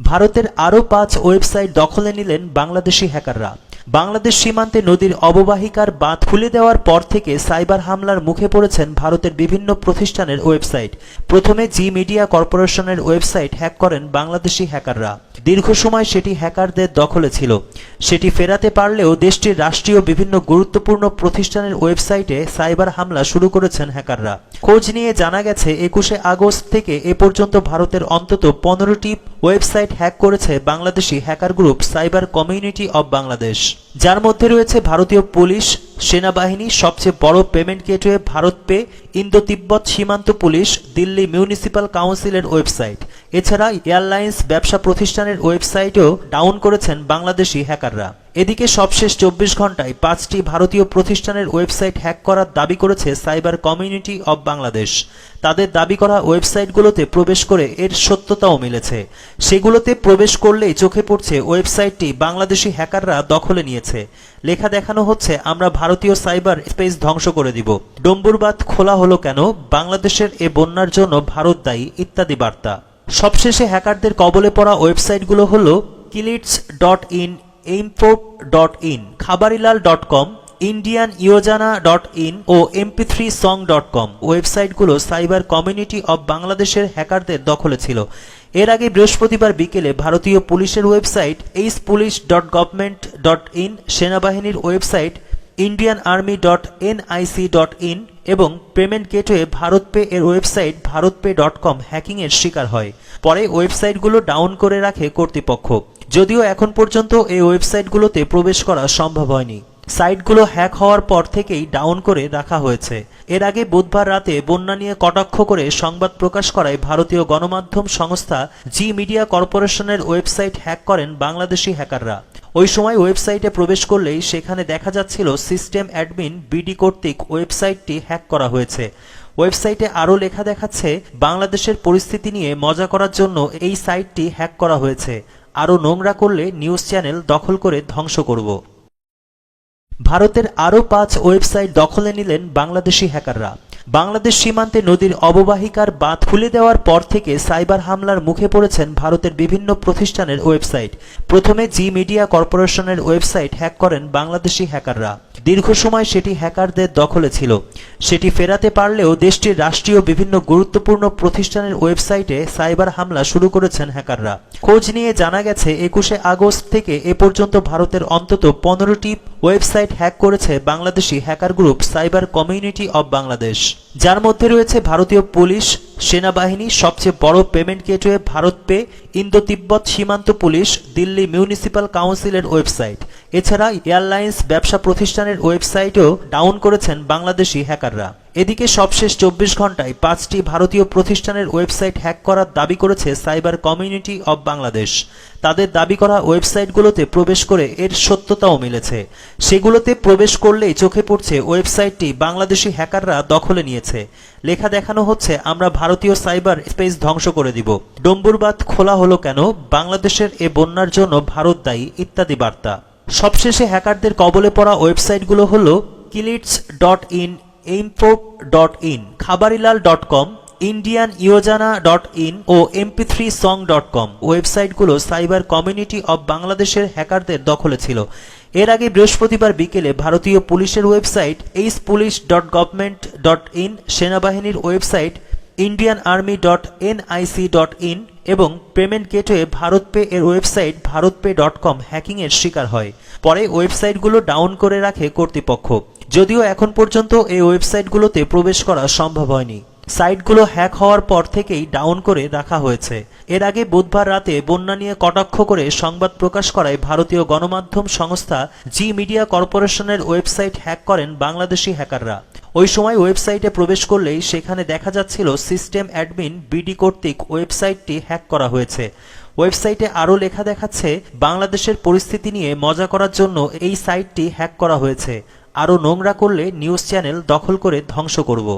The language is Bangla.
ভারতের আরও পাঁচ ওয়েবসাইট দখলে নিলেন বাংলাদেশি হ্যাকাররা। বাংলাদেশ সীমান্তে নদীর অববাহিকার বাঁধ খুলে দেওয়ার পর থেকে সাইবার হামলার মুখে পড়েছেন ভারতের বিভিন্ন প্রতিষ্ঠানের ওয়েবসাইট। প্রথমে জি মিডিয়া কর্পোরেশনের ওয়েবসাইট হ্যাক করেন বাংলাদেশি হ্যাকাররা। দীর্ঘ সময় সেটি হ্যাকারদের দখলে ছিল। সেটি ফেরাতে পারলেও দেশটির রাষ্ট্রীয় বিভিন্ন গুরুত্বপূর্ণ প্রতিষ্ঠানের ওয়েবসাইটে সাইবার হামলা শুরু করেছেন হ্যাকাররা। খোঁজ নিয়ে জানা গেছে, একুশে আগস্ট থেকে এ পর্যন্ত ভারতের অন্তত পনেরোটি ওয়েবসাইট হ্যাক করেছে Bangladeshi hacker group cyber community of Bangladesh. যার মধ্যে রয়েছে ভারতীয় পুলিশ, সেনাবাহিনী, সবচেয়ে বড় payment gateway Bharat Pe Indo তিব্বত সীমান্ত পুলিশ, দিল্লি মিউনিসিপ্যাল কাউন্সিলের ওয়েবসাইট এছাড়া এয়ারলাইন্স ব্যবসা প্রতিষ্ঠানের ওয়েবসাইটও ডাউন করেছেন বাংলাদেশি হ্যাকাররা। এদিকে সবশেষ চব্বিশ ঘন্টায় পাঁচটি ভারতীয় প্রতিষ্ঠানের ওয়েবসাইট হ্যাক করার দাবি করেছে সাইবার কমিউনিটি অব বাংলাদেশ। তাদের দাবি করা ওয়েবসাইটগুলোতে প্রবেশ করে এর সত্যতাও মিলেছে। সেগুলোতে প্রবেশ করলেই চোখে পড়ছে ওয়েবসাইটটি বাংলাদেশি হ্যাকাররা দখলে নিয়েছে। লেখা দেখানো হচ্ছে, আমরা ভারতীয় সাইবার স্পেস ধ্বংস করে দিব। ডম্বুরবাদ খোলা হলো কেন? বাংলাদেশের এ বন্যার জন্য ভারত দায়ী, ইত্যাদি বার্তা। সবশেষে হ্যাকারদের কবলে পড়া ওয়েবসাইটগুলো হলো কিলিটস dot in এইমপোপ dot in Khabarilal dot com Indian Yojana dot in O MP three song dot com ওয়েবসাইটগুলো cyber community of বাংলাদেশের হ্যাকারদের দখলে ছিল। এর আগে বৃহস্পতিবার বিকেলে ভারতীয় পুলিশের website S police dot government dot in সেনাবাহিনীর website Indian army dot NIC dot in এবং পেমেন্ট গেটওয়ে ভারত পে এর website Bharat pay dot com হ্যাকিংয়ের শিকার হয়। পরে ওয়েবসাইটগুলো ডাউন করে রাখে কর্তৃপক্ষ। যদিও এখন পর্যন্ত এই ওয়েবসাইটগুলোতে প্রবেশ করা সম্ভব হয়নি। সাইটগুলো হ্যাক হওয়ার পর থেকেই ডাউন করে রাখা হয়েছে। এর আগে বুধবার রাতে বন্যা নিয়ে কটাক্ষ করে সংবাদ প্রকাশ করায় ভারতীয় গণমাধ্যম সংস্থা জি মিডিয়া কর্পোরেশনের ওয়েবসাইট হ্যাক করেন বাংলাদেশি হ্যাকাররা। ওই সময় ওয়েবসাইটে প্রবেশ করলেই সেখানে দেখা যাচ্ছিল সিস্টেম অ্যাডমিন বিডি কর্তৃক ওয়েবসাইটটি হ্যাক করা হয়েছে। ওয়েবসাইটে আরও লেখা দেখাচ্ছে, বাংলাদেশের পরিস্থিতি নিয়ে মজা করার জন্য এই সাইটটি হ্যাক করা হয়েছে। আরও নোংরা করলে নিউজ চ্যানেল দখল করে ধ্বংস করব। ভারতের আরও পাঁচ ওয়েবসাইট দখলে নিলেন বাংলাদেশি হ্যাকাররা। বাংলাদেশ সীমান্তে নদীর অববাহিকার বাঁধ খুলে দেওয়ার পর থেকে সাইবার হামলার মুখে পড়েছেন ভারতের বিভিন্ন প্রতিষ্ঠানের ওয়েবসাইট। প্রথমে জি মিডিয়া কর্পোরেশনের ওয়েবসাইট হ্যাক করেন বাংলাদেশি হ্যাকাররা। দীর্ঘ সময় সেটি হ্যাকারদের দখলে ছিল। সেটি ফেরাতে পারলেও দেশটির রাষ্ট্রীয় বিভিন্ন গুরুত্বপূর্ণ প্রতিষ্ঠানের ওয়েবসাইটে সাইবার হামলা শুরু করেছেন হ্যাকাররা। খোঁজ নিয়ে জানা গেছে, একুশে আগস্ট থেকে এ পর্যন্ত ভারতের অন্তত পনেরোটি ওয়েবসাইট হ্যাক করেছে Bangladeshi hacker group cyber community of Bangladesh. যার মধ্যে রয়েছে ভারতীয় পুলিশ, সেনাবাহিনী, সবচেয়ে বড় payment gateway Bharat pay, Indo Tibet সীমান্ত পুলিশ, দিল্লি মিউনিসিপাল কাউন্সিলের ওয়েবসাইট। এছাড়া এয়ারলাইন্স ব্যবসা প্রতিষ্ঠানের ওয়েবসাইটও ডাউন করেছেন বাংলাদেশি হ্যাকাররা। এদিকে সবশেষ চব্বিশ ঘন্টায় পাঁচটি ভারতীয় প্রতিষ্ঠানের ওয়েবসাইট হ্যাক করার দাবি করেছে সাইবার কমিউনিটি অব বাংলাদেশ। তাদের দাবি করা ওয়েবসাইটগুলোতে প্রবেশ করে এর সত্যতাও মিলেছে। সেগুলোতে প্রবেশ করলেই চোখে পড়ছে ওয়েবসাইটটি বাংলাদেশি হ্যাকাররা দখলে নিয়েছে। লেখা দেখানো হচ্ছে, আমরা ভারতীয় সাইবার স্পেস ধ্বংস করে দিব। ডম্বুরবাদ খোলা হলো কেন? বাংলাদেশের এ বন্যার জন্য ভারত দায়ী, ইত্যাদি বার্তা। সবশেষে হ্যাকারদের কবলে পড়া ওয়েবসাইটগুলো হলো কিলিটস dot in এইমপোপ dot in Khabarilal dot com Indian Yojana dot in O MP three song dot com ওয়েবসাইটগুলো cyber community of বাংলাদেশের হ্যাকারদের দখলে ছিল। এর আগে বৃহস্পতিবার বিকেলে ভারতীয় পুলিশের website S police dot government dot in সেনাবাহিনীর website Indian army dot NIC dot in এবং পেমেন্ট গেটওয়ে ভারত পে এর website Bharat pay dot com হ্যাকিংয়ের শিকার হয়। পরে ওয়েবসাইটগুলো ডাউন করে রাখে কর্তৃপক্ষ। যদিও এখন পর্যন্ত এই ওয়েবসাইটগুলোতে প্রবেশ করা সম্ভব হয়নি। সাইটগুলো হ্যাক হওয়ার পর থেকেই ডাউন করে রাখা হয়েছে। এর আগে বুধবার রাতে বন্যা নিয়ে কটাক্ষ করে সংবাদ প্রকাশ করায় ভারতীয় গণমাধ্যম সংস্থা জি মিডিয়া কর্পোরেশনের ওয়েবসাইট হ্যাক করেন বাংলাদেশি হ্যাকাররা। ওই সময় ওয়েবসাইটে প্রবেশ করলেই সেখানে দেখা যাচ্ছিল সিস্টেম অ্যাডমিন বিডি কর্তৃক ওয়েবসাইটটি হ্যাক করা হয়েছে। ওয়েবসাইটে আরও লেখা দেখাচ্ছে, বাংলাদেশের পরিস্থিতি নিয়ে মজা করার জন্য এই সাইটটি হ্যাক করা হয়েছে। আরও নোংরা করলে নিউজ চ্যানেল দখল করে ধ্বংস করব।